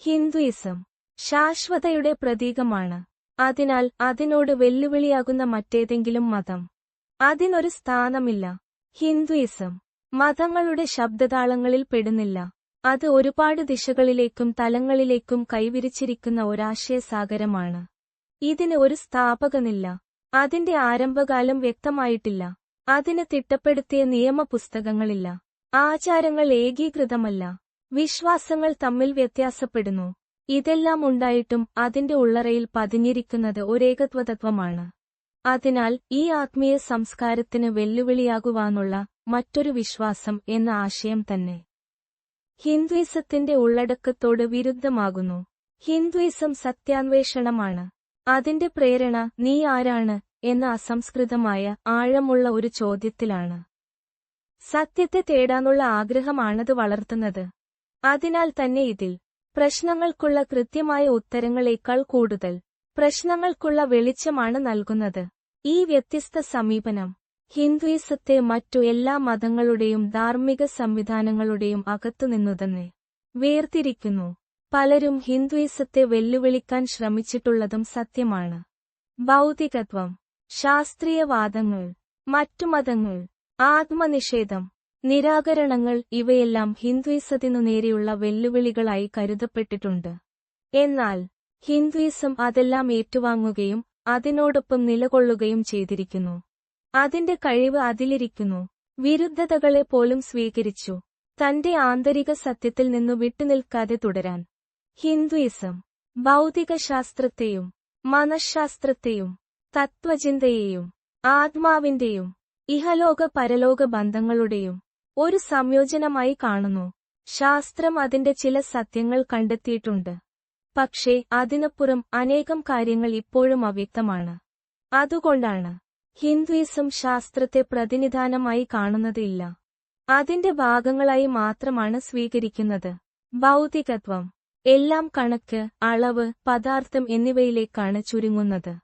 Hinduism ശാശ്വതയുടെ പ്രതീകമാണ്. അതിനാൽ അതിനോട് വെല്ലുവിളിയാകുന്ന മറ്റേതെങ്കിലും മതം. അതിനൊരു സ്ഥാനമില്ല. ഹിന്ദുയിസം മതങ്ങളുടെ ശബ്ദതാളങ്ങളിൽ പെടുന്നില്ല. അത് ഒരുപാട് ദിശകളിലേക്കും തലങ്ങളിലേക്കും കൈവിരിച്ചിരിക്കുന്ന ഒരാശയസാഗരമാണ്. ഇതിന് ഒരു സ്ഥാപകനില്ല. അതിന്റെ ആരംഭകാലം വ്യക്തമായിട്ടില്ല. അതിന് തിട്ടപ്പെടുത്തിയ നിയമപുസ്തകങ്ങളില്ല. ആചാരങ്ങൾ ഏകീകൃതമല്ല. വിശ്വാസങ്ങൾ തമ്മിൽ വ്യത്യാസപ്പെടുന്നു. ഇതെല്ലാം ഉണ്ടായിട്ടും അതിന്റെ ഉള്ളറയിൽ പതിഞ്ഞിരിക്കുന്നത് ഒരേകത്വതത്വമാണ്. അതിനാൽ ഈ ആത്മീയ സംസ്കാരത്തിന് വെല്ലുവിളിയാകുവാനുള്ള മറ്റൊരു വിശ്വാസം എന്ന ആശയം തന്നെ. ഹിന്ദുയിസത്തിന്റെ ഉള്ളടക്കത്തോട് വിരുദ്ധമാകുന്നു. ഹിന്ദുയിസം സത്യാന്വേഷണമാണ്. അതിന്റെ പ്രേരണ നീ ആരാണ് എന്ന അസംസ്കൃതമായ ആഴമുള്ള ഒരു ചോദ്യത്തിലാണ്. സത്യത്തെ തേടാനുള്ള ആഗ്രഹമാണത് വളർത്തുന്നത്. അതിനാൽ തന്നെ ഇതിൽ പ്രശ്നങ്ങൾക്കുള്ള കൃത്യമായ ഉത്തരങ്ങളേക്കാൾ കൂടുതൽ പ്രശ്നങ്ങൾക്കുള്ള വെളിച്ചമാണ് നൽകുന്നത്. ഈ വ്യത്യസ്ത സമീപനം ഹിന്ദുയിസത്തെ മറ്റു എല്ലാ മതങ്ങളുടെയും ധാർമ്മിക സംവിധാനങ്ങളുടെയും അകത്തുനിന്നു തന്നെ വേർതിരിക്കുന്നു. പലരും ഹിന്ദുയിസത്തെ വെല്ലുവിളിക്കാൻ ശ്രമിച്ചിട്ടുള്ളതും സത്യമാണ്. ഭൗതികത്വം ശാസ്ത്രീയവാദങ്ങൾ മറ്റു മതങ്ങൾ ആത്മനിഷേധം നിരാകരണങ്ങൾ ഇവയെല്ലാം ഹിന്ദുയിസത്തിനു നേരെയുള്ള വെല്ലുവിളികളായി കരുതപ്പെട്ടിട്ടുണ്ട്. എന്നാൽ ഹിന്ദുയിസം അതെല്ലാം ഏറ്റുവാങ്ങുകയും അതിനോടൊപ്പം നിലകൊള്ളുകയും ചെയ്തിരിക്കുന്നു. അതിന്റെ കഴിവ് അതിലിരിക്കുന്നു. വിരുദ്ധതകളെ പോലും സ്വീകരിച്ചു. തന്റെ ആന്തരിക സത്യത്തിൽ നിന്നു വിട്ടുനിൽക്കാതെ തുടരാൻ. ഹിന്ദുയിസം ഭൗതികശാസ്ത്രത്തെയും മനഃശാസ്ത്രത്തെയും തത്വചിന്തയെയും ആത്മാവിന്റെയും ഇഹലോക പരലോക ബന്ധങ്ങളുടെയും ഒരു സംയോജനമായി കാണുന്നു. ശാസ്ത്രം അതിന്റെ ചില സത്യങ്ങൾ കണ്ടെത്തിയിട്ടുണ്ട്. പക്ഷേ അതിനപ്പുറം അനേകം കാര്യങ്ങൾ ഇപ്പോഴും അവ്യക്തമാണ്. അതുകൊണ്ടാണ് ഹിന്ദുയിസം ശാസ്ത്രത്തെ പ്രതിനിധാനമായി കാണുന്നതില്ല അതിന്റെ ഭാഗങ്ങളായി മാത്രമാണ് സ്വീകരിക്കുന്നത്. ഭൗതികത്വം എല്ലാം കണക്ക് അളവ് പദാർത്ഥം എന്നിവയിലേക്കാണ് ചുരുങ്ങുന്നത്.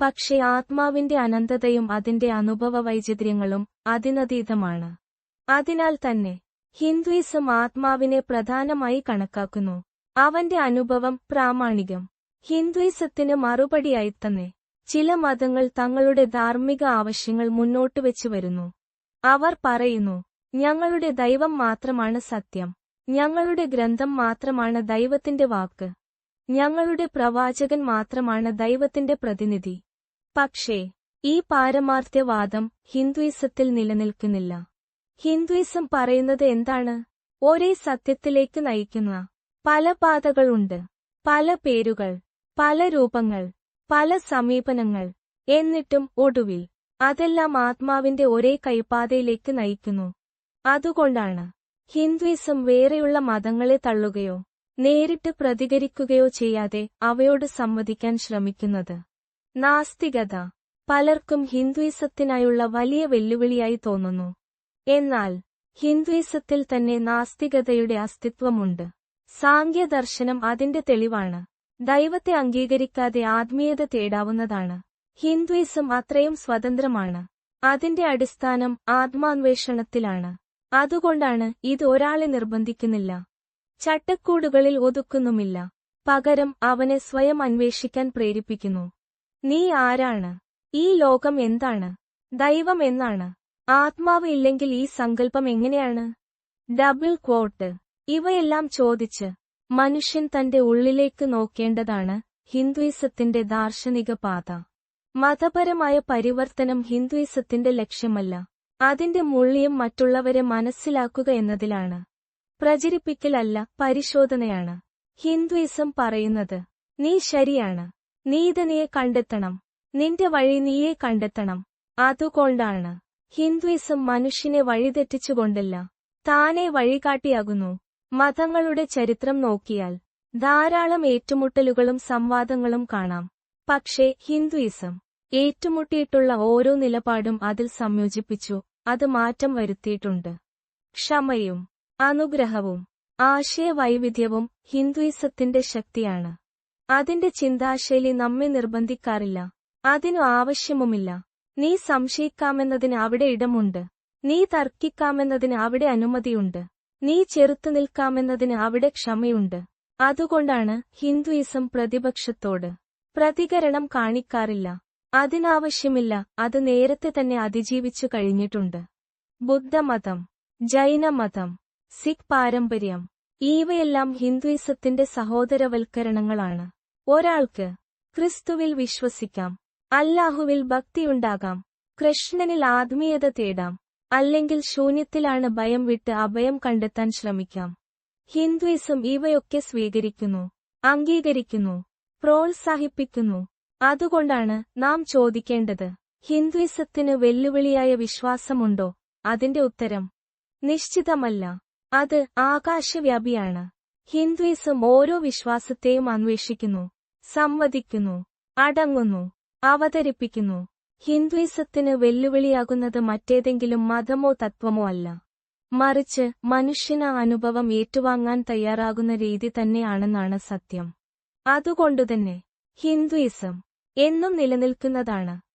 പക്ഷേ ആത്മാവിന്റെ അനന്തതയും അതിന്റെ അനുഭവ വൈചിത്ര്യങ്ങളും അതിനതീതമാണ്. അതിനാൽ തന്നെ ഹിന്ദുയിസം ആത്മാവിനെ പ്രധാനമായി കണക്കാക്കുന്നു. അവന്റെ അനുഭവം പ്രാമാണികം. ഹിന്ദുയിസത്തിന് മറുപടിയായി തന്നെ ചില മതങ്ങൾ തങ്ങളുടെ ധാർമ്മിക ആവശ്യങ്ങൾ മുന്നോട്ട് വെച്ചു വരുന്നു. അവർ പറയുന്നു ഞങ്ങളുടെ ദൈവം മാത്രമാണ് സത്യം. ഞങ്ങളുടെ ഗ്രന്ഥം മാത്രമാണ് ദൈവത്തിന്റെ വാക്ക്. ഞങ്ങളുടെ പ്രവാചകൻ മാത്രമാണ് ദൈവത്തിന്റെ പ്രതിനിധി. പക്ഷേ ഈ പാരമാർത്ഥ്യവാദം ഹിന്ദുയിസത്തിൽ നിലനിൽക്കുന്നില്ല. ഹിന്ദുയിസം പറയുന്നത് എന്താണ്? ഒരേ സത്യത്തിലേക്ക് നയിക്കുന്ന പല പാതകളുണ്ട്. പല പേരുകൾ പല രൂപങ്ങൾ പല സമീപനങ്ങൾ. എന്നിട്ടും ഒടുവിൽ അതെല്ലാം ആത്മാവിന്റെ ഒരേ കൈപ്പാതയിലേക്ക് നയിക്കുന്നു. അതുകൊണ്ടാണ് ഹിന്ദുയിസം വേറെയുള്ള മതങ്ങളെ തള്ളുകയോ നേരിട്ട് പ്രതികരിക്കുകയോ ചെയ്യാതെ അവയോട് സംവദിക്കാൻ ശ്രമിക്കുന്നത്. നാസ്തികത പലർക്കും ഹിന്ദുയിസത്തിനായുള്ള വലിയ വെല്ലുവിളിയായി തോന്നുന്നു. എന്നാൽ ഹിന്ദുയിസത്തിൽ തന്നെ നാസ്തികതയുടെ അസ്തിത്വമുണ്ട്. സാങ്ക്യദർശനം അതിന്റെ തെളിവാണ്. ദൈവത്തെ അംഗീകരിക്കാതെ ആത്മീയത തേടാവുന്നതാണ്. ഹിന്ദുയിസം അത്രയും സ്വതന്ത്രമാണ്. അതിന്റെ അടിസ്ഥാനം ആത്മാന്വേഷണത്തിലാണ്. അതുകൊണ്ടാണ് ഇത് ഒരാളെ നിർബന്ധിക്കുന്നില്ല. ചട്ടക്കൂടുകളിൽ ഒതുക്കുന്നുമില്ല. പകരം അവനെ സ്വയം അന്വേഷിക്കാൻ പ്രേരിപ്പിക്കുന്നു. നീ ആരാണ്? ഈ ലോകം എന്താണ്? ദൈവം എന്നാണ്. ആത്മാവ് ഇല്ലെങ്കിൽ ഈ സങ്കല്പം എങ്ങനെയാണ്? ഡബിൾ ക്വോട്ട് ഇവയെല്ലാം ചോദിച്ച് മനുഷ്യൻ തന്റെ ഉള്ളിലേക്ക് നോക്കേണ്ടതാണ് ഹിന്ദുയിസത്തിന്റെ ദാർശനിക പാത. മതപരമായ പരിവർത്തനം ഹിന്ദുയിസത്തിന്റെ ലക്ഷ്യമല്ല. അതിന്റെ മൂല്യം മറ്റുള്ളവരെ മനസ്സിലാക്കുക എന്നതിലാണ്. പ്രചരിപ്പിക്കലല്ല പരിശോധനയാണ്. ഹിന്ദുയിസം പറയുന്നത് നീ ശരിയാണ്. നീതനിയെ കണ്ടെത്തണം. നിന്റെ വഴി നീയെ കണ്ടെത്തണം. അതുകൊണ്ടാണ്. ഹിന്ദുയിസം മനുഷ്യനെ വഴിതെറ്റിച്ചുകൊണ്ടല്ല താനെ വഴികാട്ടിയാകുന്നു. മതങ്ങളുടെ ചരിത്രം നോക്കിയാൽ ധാരാളം ഏറ്റുമുട്ടലുകളും സംവാദങ്ങളും കാണാം. പക്ഷേ ഹിന്ദുയിസം ഏറ്റുമുട്ടിയിട്ടുള്ള ഓരോ നിലപാടും അതിൽ സംയോജിപ്പിച്ചു അത് മാറ്റം വരുത്തിയിട്ടുണ്ട്. ക്ഷമയും അനുഗ്രഹവും ആശയവൈവിധ്യവും ഹിന്ദുയിസത്തിന്റെ ശക്തിയാണ്. അതിന്റെ ചിന്താശൈലി നമ്മെ നിർബന്ധിക്കാറില്ല അതിനു ആവശ്യവുമില്ല. നീ സംശയിക്കാമെന്നതിന് അവിടെ ഇടമുണ്ട്. നീ തർക്കിക്കാമെന്നതിന് അവിടെ അനുമതിയുണ്ട്. നീ ചെറുത്തു നിൽക്കാമെന്നതിന് അവിടെ ക്ഷമയുണ്ട്. അതുകൊണ്ടാണ് ഹിന്ദുയിസം പ്രതിപക്ഷത്തോട് പ്രതികരണം കാണിക്കാറില്ല. അതിനാവശ്യമില്ല അത് നേരത്തെ തന്നെ അതിജീവിച്ചു കഴിഞ്ഞിട്ടുണ്ട്. ബുദ്ധമതം ജൈനമതം സിഖ് പാരമ്പര്യം ഇവയെല്ലാം ഹിന്ദുയിസത്തിന്റെ സഹോദരവൽക്കരണങ്ങളാണ്. ഒരാൾക്ക് ക്രിസ്തുവിൽ വിശ്വസിക്കാം അല്ലാഹുവിൽ ഭക്തിയുണ്ടാകാം. കൃഷ്ണനിൽ ആത്മീയത തേടാം. അല്ലെങ്കിൽ ശൂന്യത്തിലാണ് ഭയം വിട്ട് അഭയം കണ്ടെത്താൻ ശ്രമിക്കാം. ഹിന്ദുയിസം ഇവയൊക്കെ സ്വീകരിക്കുന്നു അംഗീകരിക്കുന്നു പ്രോത്സാഹിപ്പിക്കുന്നു. അതുകൊണ്ടാണ് നാം ചോദിക്കേണ്ടത് ഹിന്ദുയിസത്തിന് വെല്ലുവിളിയായ വിശ്വാസമുണ്ടോ? അതിന്റെ ഉത്തരം നിശ്ചിതമല്ല. അത് ആകാശവ്യാപിയാണ്. ഹിന്ദുയിസം ഓരോ വിശ്വാസത്തെയും അന്വേഷിക്കുന്നു സംവദിക്കുന്നു അടങ്ങുന്നു. അവതരിപ്പിക്കുന്നു. ഹിന്ദുയിസത്തിന് വെല്ലുവിളിയാകുന്നത് മറ്റേതെങ്കിലും മതമോ തത്വമോ അല്ല. മറിച്ച് മനുഷ്യന് അനുഭവം ഏറ്റുവാങ്ങാൻ തയ്യാറാകുന്ന രീതി തന്നെയാണെന്നാണ് സത്യം. അതുകൊണ്ടുതന്നെ ഹിന്ദുയിസം എന്നും നിലനിൽക്കുന്നതാണ്.